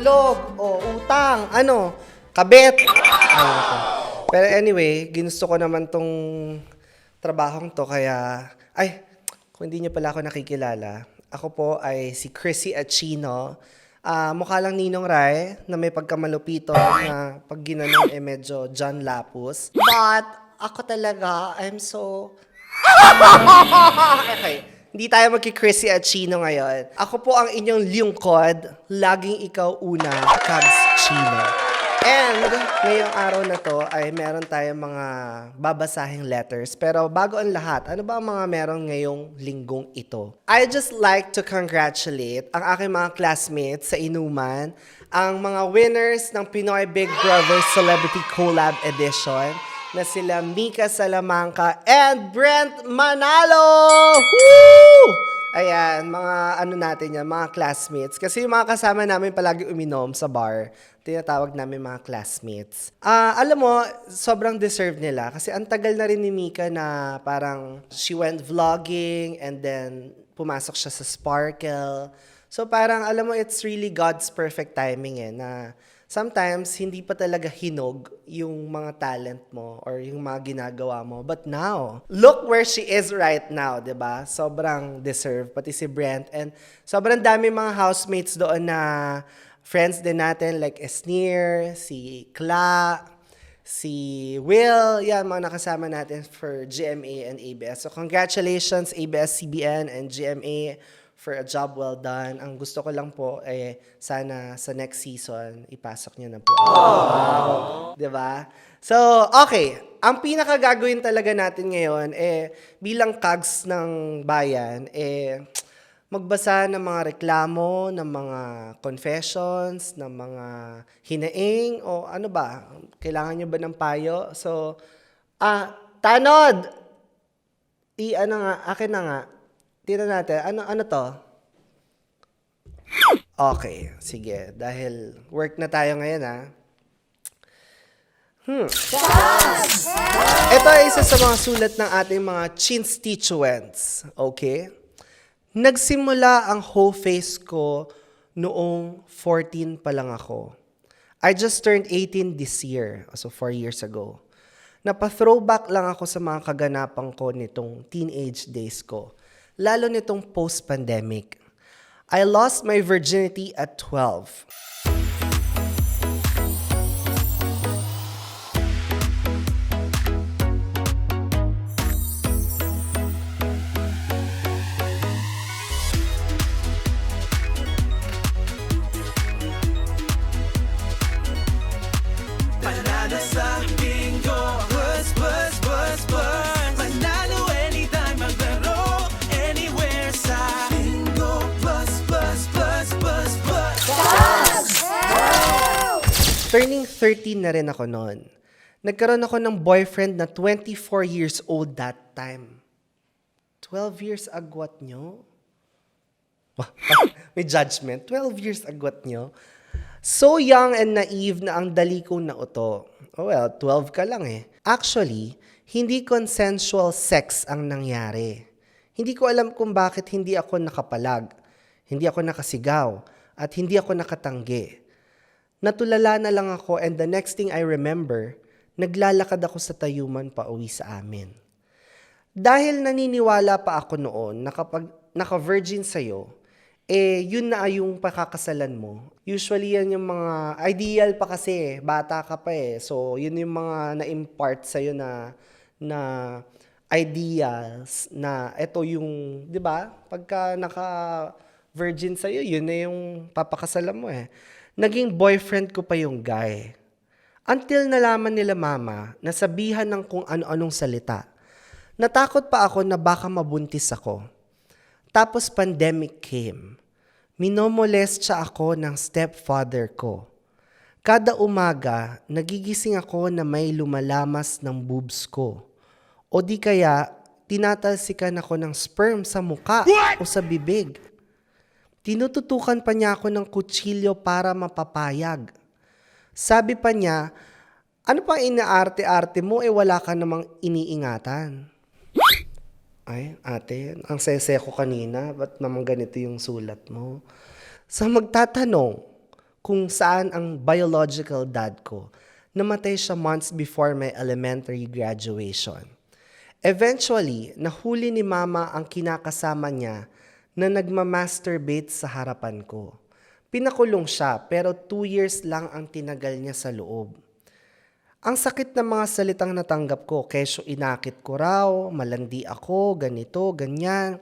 Idudulog. O, utang. Ano? Kabit. Ay, nako. Pero anyway, ginusto ko naman tong trabahong to kaya... Ay, kung hindi niyo pala ako nakikilala, ako po ay si Chrissy Achino. Ah, mukha lang Ninong Rai na may pagkamalupito na pag ginanon eh medyo John Lapus. But ako talaga, I'm so okay. Hindi tayo magki-Chrissy at Chino ngayon. Ako po ang inyong lingkod. Laging ikaw una, Cubs Chino. And ngayong araw na to ay meron tayong mga babasahing letters. Pero bago ang lahat, ano ba ang mga meron ngayong linggong ito? I just like to congratulate ang aking mga classmates sa inuman, ang mga winners ng Pinoy Big Brother Celebrity Collab Edition na sila Mika Salamanca and Brent Manalo! Woo! Ayan, mga ano natin yan, mga classmates. Kasi yung mga kasama namin palagi uminom sa bar, tinatawag namin mga classmates. Ah, alam mo, sobrang deserve nila. Kasi ang tagal na rin ni Mika na parang she went vlogging and then pumasok siya sa Sparkle. So parang alam mo, it's really God's perfect timing eh, na sometimes hindi pa talaga hinog yung mga talent mo or yung mga ginagawa mo. But now, look where she is right now, ba? Sobrang deserve pati si Brent and sobrang dami mga housemates doon na friends din natin like Esnir, si Kla, si Will, yan, mga nakasama natin for GMA and ABS. So congratulations ABS-CBN and GMA for a job well done. Ang gusto ko lang po eh sana sa next season ipasok niyo na po. Wow. 'Di ba? So, okay. Ang pinaka gagawin talaga natin ngayon eh bilang kags ng bayan eh magbasa ng mga reklamo, ng mga confessions, ng mga hinaing o ano ba? Kailangan niyo ba ng payo? So, ah, tanod. I ano nga, akin na nga. Tira natin. Ano ano to? Okay, sige. Dahil work na tayo ngayon ha. Hmm. Ito ay isa sa mga sulat ng ating mga chinstituents. Okay? Nagsimula ang whole face ko noong 14 pa lang ako. I just turned 18 this year, so 4 years ago. Napa-throwback lang ako sa mga kaganapan ko nitong teenage days ko, lalo nitong post-pandemic. I lost my virginity at 12. 13 na rin ako noon. Nagkaroon ako ng boyfriend na 24 years old that time. 12 years agwat nyo? May judgment. 12 years agwat nyo? So young and naive na ang dali kong nauto. Oh well, 12 ka lang eh. Actually, hindi consensual sex ang nangyari. Hindi ko alam kung bakit hindi ako nakapalag, hindi ako nakasigaw, at hindi ako nakatanggi. Natulala na lang ako and the next thing I remember, naglalakad ako sa tayuman pa uwi sa amin. Dahil naniniwala pa ako noon na kapag naka-virgin sa'yo, eh yun na yung pakakasalan mo. Usually yan yung mga ideal pa kasi, eh, bata ka pa eh. So yun yung mga na-impart sa'yo na, na ideas na ito yung, di ba? Pagka naka-virgin sa'yo, yun na yung papakasalan mo eh. Naging boyfriend ko pa yung guy. Until nalaman nila mama na sabihan ng kung ano-anong salita. Natakot pa ako na baka mabuntis ako. Tapos pandemic came. Minomolest siya ako ng stepfather ko. Kada umaga, nagigising ako na may lumalamas ng boobs ko. O di kaya, tinatalsikan ako ng sperm sa muka o sa bibig. Tinututukan pa niya ako ng kutsilyo para mapapayag. Sabi pa niya, ano pang inaarte-arte mo eh wala ka namang iniingatan. Ay, ate, ang sese ko kanina, ba't naman ganito yung sulat mo? Sa magtatanong, kung saan ang biological dad ko namatay siya months before my elementary graduation. Eventually, nahuli ni mama ang kinakasama niya na nagmamasturbate sa harapan ko. Pinakulong siya pero two years lang ang tinagal niya sa loob. Ang sakit ng mga salitang natanggap ko, kesyo inakit ko raw, malandi ako, ganito, ganyan.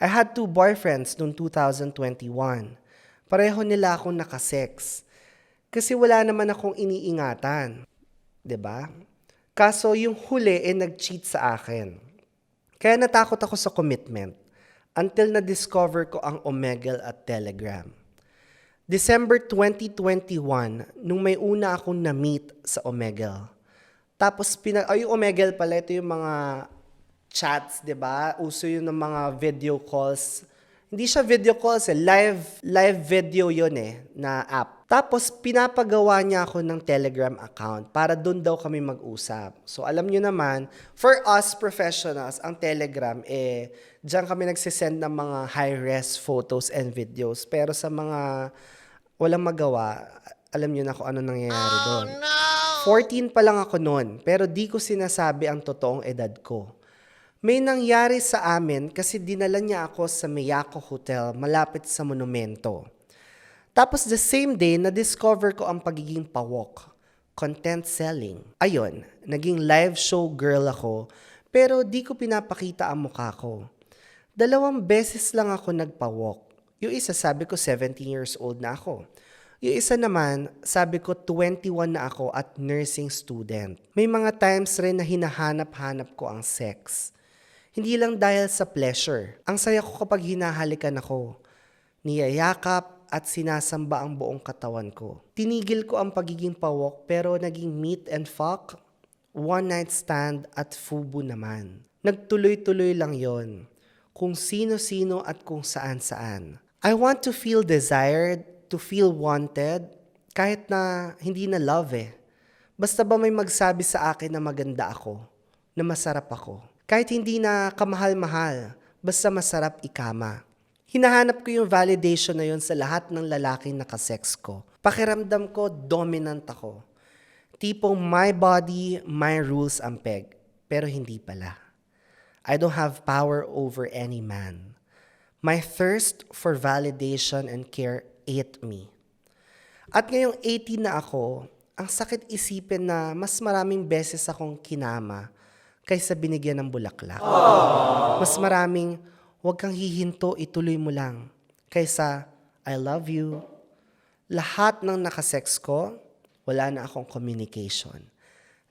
I had two boyfriends noong 2021. Pareho nila akong nakasex. Kasi wala naman akong iniingatan. ba? Kaso yung huli eh nag-cheat sa akin. Kaya natakot ako sa commitment until na-discover ko ang Omegle at Telegram. December 2021, nung may una akong na-meet sa Omegle. Tapos, pina- ay, yung Omegle pala, ito yung mga chats, di ba? Uso yun ng mga video calls. Hindi siya video calls eh, live, live video yun eh, na app. Tapos, pinapagawa niya ako ng Telegram account para doon daw kami mag-usap. So, alam nyo naman, for us professionals, ang Telegram, eh, diyan kami nagsisend ng mga high-res photos and videos. Pero sa mga walang magawa, alam nyo na kung ano nangyayari doon. 14 pa lang ako noon, pero di ko sinasabi ang totoong edad ko. May nangyari sa amin kasi dinala niya ako sa Miyako Hotel malapit sa monumento. Tapos the same day, na-discover ko ang pagiging pawok, content selling. Ayun, naging live show girl ako, pero di ko pinapakita ang mukha ko. Dalawang beses lang ako nagpawok. Yung isa sabi ko 17 years old na ako. Yung isa naman, sabi ko 21 na ako at nursing student. May mga times rin na hinahanap-hanap ko ang sex. Hindi lang dahil sa pleasure. Ang saya ko kapag hinahalikan ako. Niyayakap at sinasamba ang buong katawan ko. Tinigil ko ang pagiging pawok pero naging meet and fuck, one night stand at fubu naman. Nagtuloy-tuloy lang yon kung sino-sino at kung saan-saan. I want to feel desired, to feel wanted, kahit na hindi na love eh. Basta ba may magsabi sa akin na maganda ako, na masarap ako. Kahit hindi na kamahal-mahal, basta masarap ikama. Hinahanap ko yung validation na yun sa lahat ng lalaking nakasex ko. Pakiramdam ko, dominant ako. Tipong my body, my rules ang peg. Pero hindi pala. I don't have power over any man. My thirst for validation and care ate me. At ngayong 18 na ako, ang sakit isipin na mas maraming beses akong kinama kaysa binigyan ng bulaklak. Mas maraming, huwag kang hihinto, ituloy mo lang. Kaysa, I love you. Lahat ng nakasex ko, wala na akong communication.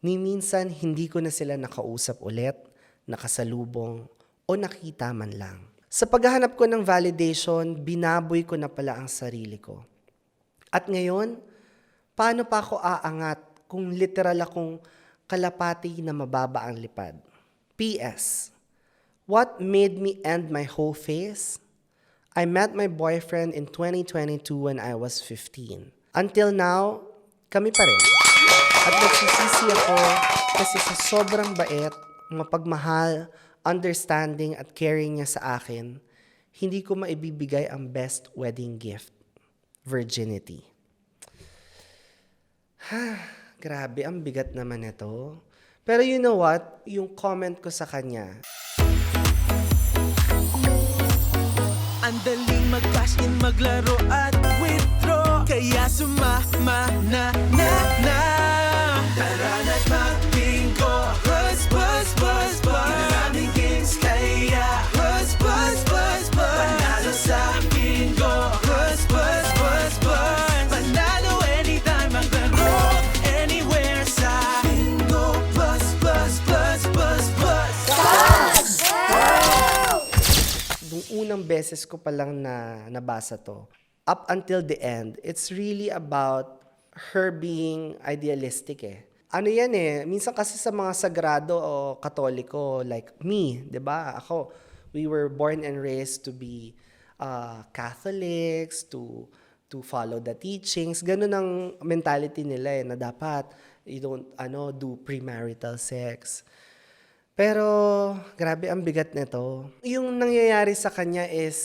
Ni minsan, hindi ko na sila nakausap ulit, nakasalubong, o nakita man lang. Sa paghahanap ko ng validation, binaboy ko na pala ang sarili ko. At ngayon, paano pa ako aangat kung literal akong kalapati na mababa ang lipad? P.S. What made me end my whole phase? I met my boyfriend in 2022 when I was 15. Until now, kami pa rin. At nagsisisi ako kasi sa sobrang bait, mapagmahal, understanding at caring niya sa akin, hindi ko maibibigay ang best wedding gift, virginity. Ha, grabe, ang bigat naman ito. Pero you know what? Yung comment ko sa kanya, Ang daling mag-cash in, maglaro at withdraw. Kaya sumama na na na. Tara na't mag-bingo Buzz, buzz, buzz, buzz Maraming games kaya. Buzz, buzz, beses ko pa lang na nabasa to, up until the end, it's really about her being idealistic eh. Ano yan eh, minsan kasi sa mga sagrado o katoliko, like me, di ba? Ako, we were born and raised to be uh, Catholics, to to follow the teachings. Ganun ang mentality nila eh, na dapat you don't ano, do premarital sex. Pero, grabe ang bigat nito. Yung nangyayari sa kanya is,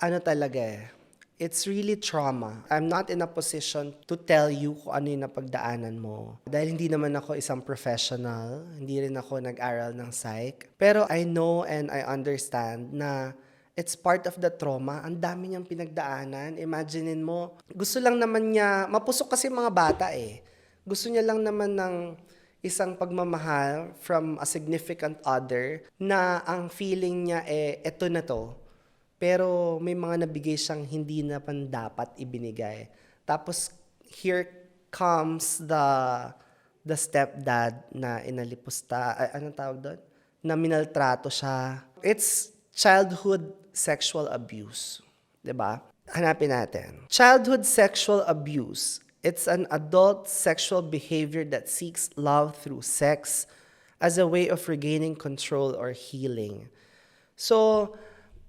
ano talaga eh, It's really trauma. I'm not in a position to tell you kung ano yung napagdaanan mo. Dahil hindi naman ako isang professional, hindi rin ako nag-aral ng psych. Pero I know and I understand na it's part of the trauma. Ang dami niyang pinagdaanan. Imaginein mo, gusto lang naman niya, mapusok kasi mga bata eh. Gusto niya lang naman ng isang pagmamahal from a significant other na ang feeling niya eh, eto na to. Pero may mga nabigay siyang hindi na pan dapat ibinigay. Tapos here comes the the stepdad na inalipusta, ay, anong tawag doon? Na minaltrato siya. It's childhood sexual abuse. 'Di ba? Hanapin natin. Childhood sexual abuse. It's an adult sexual behavior that seeks love through sex as a way of regaining control or healing. So,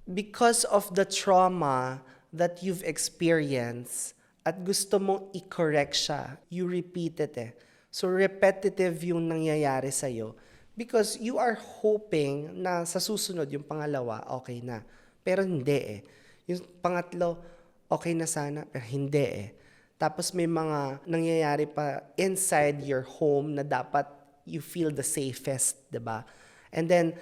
because of the trauma that you've experienced at gusto mong i-correct siya, you repeat it eh. So, repetitive yung nangyayari sa'yo because you are hoping na sa susunod, yung pangalawa, okay na. Pero hindi eh. Yung pangatlo, okay na sana, pero hindi eh. Tapos may mga nangyayari pa inside your home na dapat you feel the safest, ba? And then,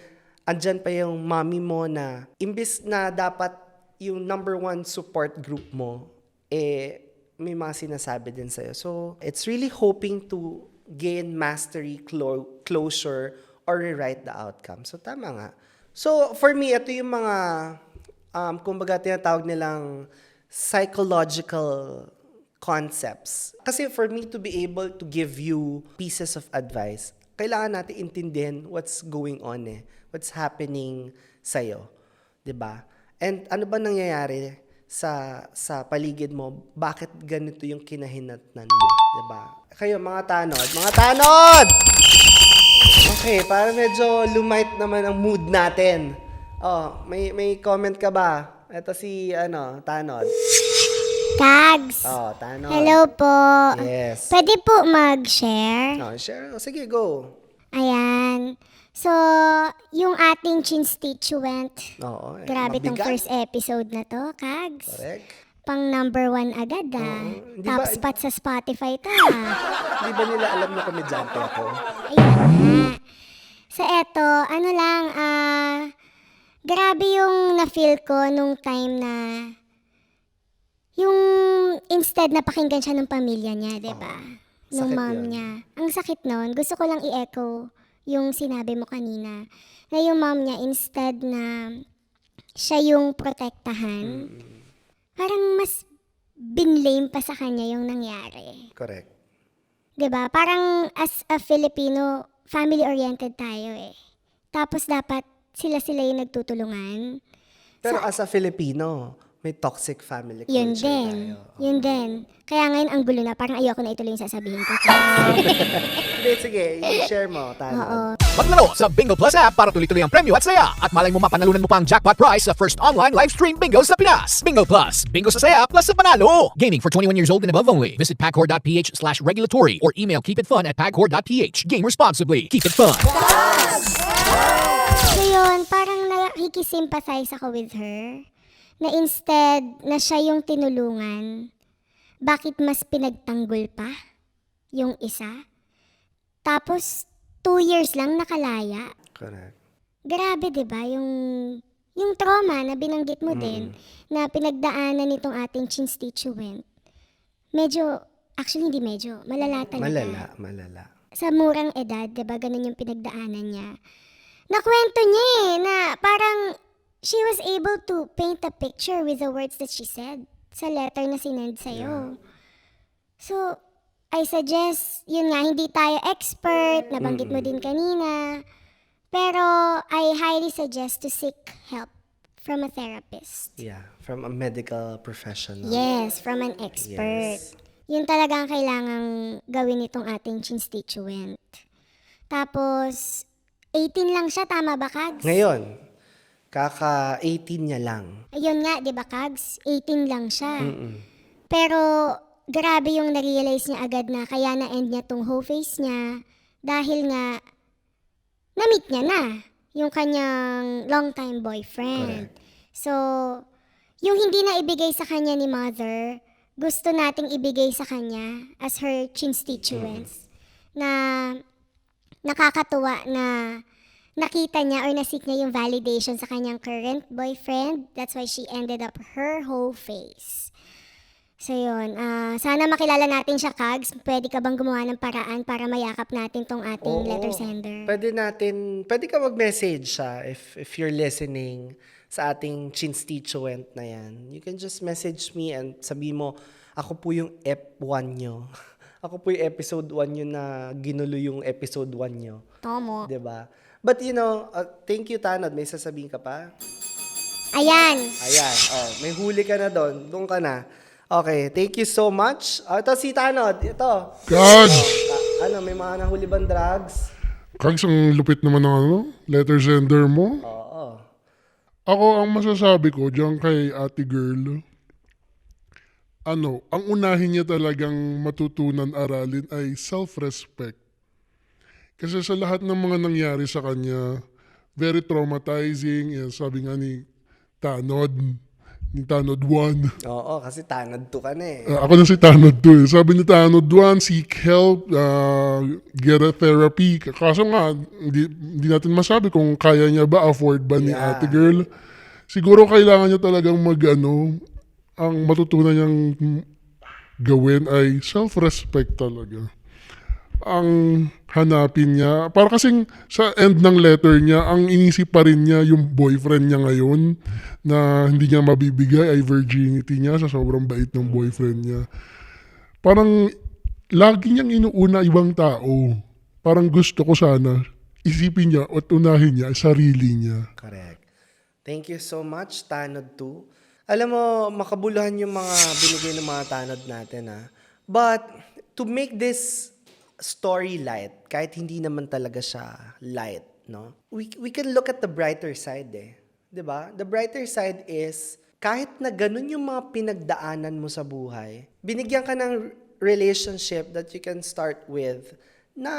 andyan pa yung mommy mo na, imbis na dapat yung number one support group mo, eh, may mga sinasabi din sa'yo. So, it's really hoping to gain mastery, clo- closure, or rewrite the outcome. So, tama nga. So, for me, ito yung mga, um, kumbaga tinatawag nilang psychological concepts. Kasi for me to be able to give you pieces of advice, kailangan natin intindihin what's going on eh. What's happening sa'yo. ba? And ano ba nangyayari sa sa paligid mo? Bakit ganito yung kinahinatnan mo? ba? Kayo mga tanod, mga tanod! Okay, para medyo lumight naman ang mood natin. Oh, may may comment ka ba? Ito si ano, Tanod. Tags. Oh, Tanod. Hello po. Yes. Pwede po mag-share? Oh, share. Oh, sige, go. Ayan. So, yung ating constituent, Oo. eh, grabe tong mabigat. first episode na to, Kags. Correct. Pang number one agad ah. Di Top ba- spot sa Spotify to ah. Di ba nila alam na komedyante ako? Ayan nga. So, eto, ano lang, ah, grabe yung na-feel ko nung time na yung instead na pakinggan siya ng pamilya niya, di ba? Nung Sakit mom yun. niya. Ang sakit nun. Gusto ko lang i-echo yung sinabi mo kanina. Na yung mom niya, instead na siya yung protektahan, parang mas binlame pa sa kanya yung nangyari. Correct. 'Di ba? Parang as a Filipino, family-oriented tayo eh. Tapos dapat sila-sila yung nagtutulungan. Pero as a Filipino, may toxic family culture Yun din. tayo. Yun din. Kaya ngayon ang gulo na, parang ayoko na ituloy yung sasabihin ko. Hindi, sige. i-share mo. Oo. Maglaro sa Bingo Plus app para tuloy-tuloy ang premyo at saya. At malay mo mapanalunan mo pa ang jackpot prize sa first online live stream bingo sa Pinas. Bingo Plus. Bingo sa saya plus sa panalo. Gaming for 21 years old and above only. Visit pagcor.ph slash regulatory or email keepitfun at pagcor.ph. Game responsibly. Keep it fun. So yun, parang nakikisimpathize ako with her. Na instead na siya yung tinulungan, bakit mas pinagtanggol pa yung isa? Tapos, two years lang nakalaya. Correct. Grabe, 'di ba? Yung yung trauma na binanggit mo din na pinagdaanan nitong ating constituent. Medyo actually hindi medyo, malala talaga. Malala, malala. Sa murang edad, 'di ba? Ganun yung pinagdaanan niya. Nakwento niya eh, na parang she was able to paint a picture with the words that she said sa letter na sinend sa'yo. So, I suggest, yun nga, hindi tayo expert, nabanggit mo din kanina. Pero, I highly suggest to seek help from a therapist. Yeah, from a medical professional. Yes, from an expert. Yes. Yun talaga ang kailangang gawin itong ating constituent. Tapos, 18 lang siya, tama ba, Kags? Ngayon, kaka-18 niya lang. Ayun nga, di ba, Kags? 18 lang siya. Pero, grabe yung na-realize niya agad na kaya na-end niya tong whole face niya dahil nga, na-meet niya na yung kanyang long-time boyfriend. So, yung hindi na ibigay sa kanya ni mother, gusto nating ibigay sa kanya as her constituents na nakakatuwa na nakita niya or nasik niya yung validation sa kanyang current boyfriend. That's why she ended up her whole face. So yun, ah, sana makilala natin siya, Kags. Pwede ka bang gumawa ng paraan para mayakap natin tong ating Oo. letter sender? Pwede natin, pwede ka mag-message siya if, if you're listening sa ating constituent na yan. You can just message me and sabi mo, ako po yung F1 nyo. ako po yung episode 1 nyo na ginulo yung episode 1 nyo. Tomo. ba? But you know, uh, thank you Tanod. May sasabihin ka pa? Ayan. Ayan. Oh, may huli ka na doon. Doon ka na. Okay, thank you so much. Oh, ito si Tanod. Ito. Kags! Ah, ano, may mga nahuli bang drugs? Kags, ang lupit naman ng ano, letter sender mo. Oo. Ako, ang masasabi ko diyan kay ate girl, ano, ang unahin niya talagang matutunan aralin ay self-respect. Kasi sa lahat ng mga nangyari sa kanya, very traumatizing. Yan, sabi nga ni Tanod, ni Tanod 1. Oo, kasi Tanod to ka na eh. Uh, ako na si Tanod 2 eh. Sabi ni Tanod 1, seek help, uh, get a therapy. Kaso nga, hindi, hindi natin masabi kung kaya niya ba, afford ba ni Yeah. ate girl. Siguro kailangan niya talagang mag ano, ang matutunan niyang gawin ay self-respect talaga. Ang hanapin niya, para kasing sa end ng letter niya, ang inisip pa rin niya yung boyfriend niya ngayon na hindi niya mabibigay ay virginity niya sa sobrang bait ng boyfriend niya. Parang lagi niyang inuuna ibang tao. Parang gusto ko sana isipin niya at unahin niya sarili niya. Correct. Thank you so much, Tanod 2. Alam mo, makabuluhan yung mga binigay ng mga tanod natin, ha? But, to make this story light, kahit hindi naman talaga siya light, no? We, we can look at the brighter side, eh. 'Di ba? The brighter side is, kahit na ganun yung mga pinagdaanan mo sa buhay, binigyan ka ng relationship that you can start with na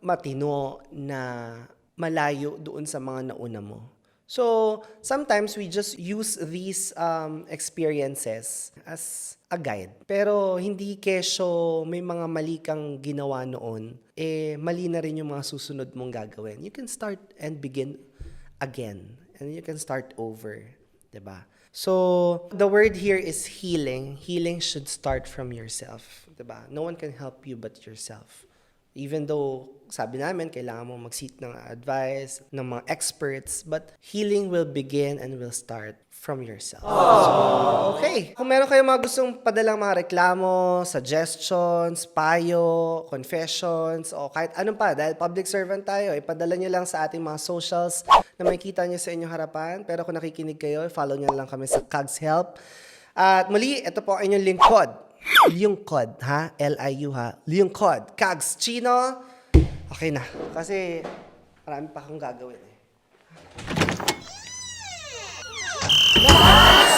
matino, na malayo doon sa mga nauna mo. So, sometimes we just use these um, experiences as a guide. Pero hindi kesyo may mga mali kang ginawa noon, eh mali na rin yung mga susunod mong gagawin. You can start and begin again. And you can start over. ba? So, the word here is healing. Healing should start from yourself. ba? No one can help you but yourself. Even though sabi namin, kailangan mo mag-seek ng advice ng mga experts, but healing will begin and will start from yourself. So, okay. Kung meron kayong mga gustong padalang mga reklamo, suggestions, payo, confessions, o kahit anong pa, dahil public servant tayo, ipadala nyo lang sa ating mga socials na makikita nyo sa inyong harapan. Pero kung nakikinig kayo, follow nyo lang kami sa Kags Help. At muli, ito po ang inyong lingkod. Lingkod, ha? L-I-U, ha? Lingkod. Kags Chino. Okay na. Kasi marami pa akong gagawin eh. Panalo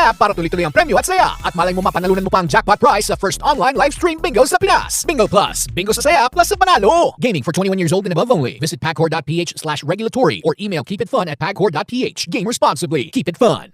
app para tuloy-tuloy ang premyo at saya. At malay mo mapanalunan mo pa ang jackpot prize sa first online live stream bingo sa Pinas. Bingo Plus. Bingo sa saya plus sa panalo. Gaming for 21 years old and above only. Visit pacor.ph slash regulatory or email keepitfun at pacor.ph. Game responsibly. Keep it fun.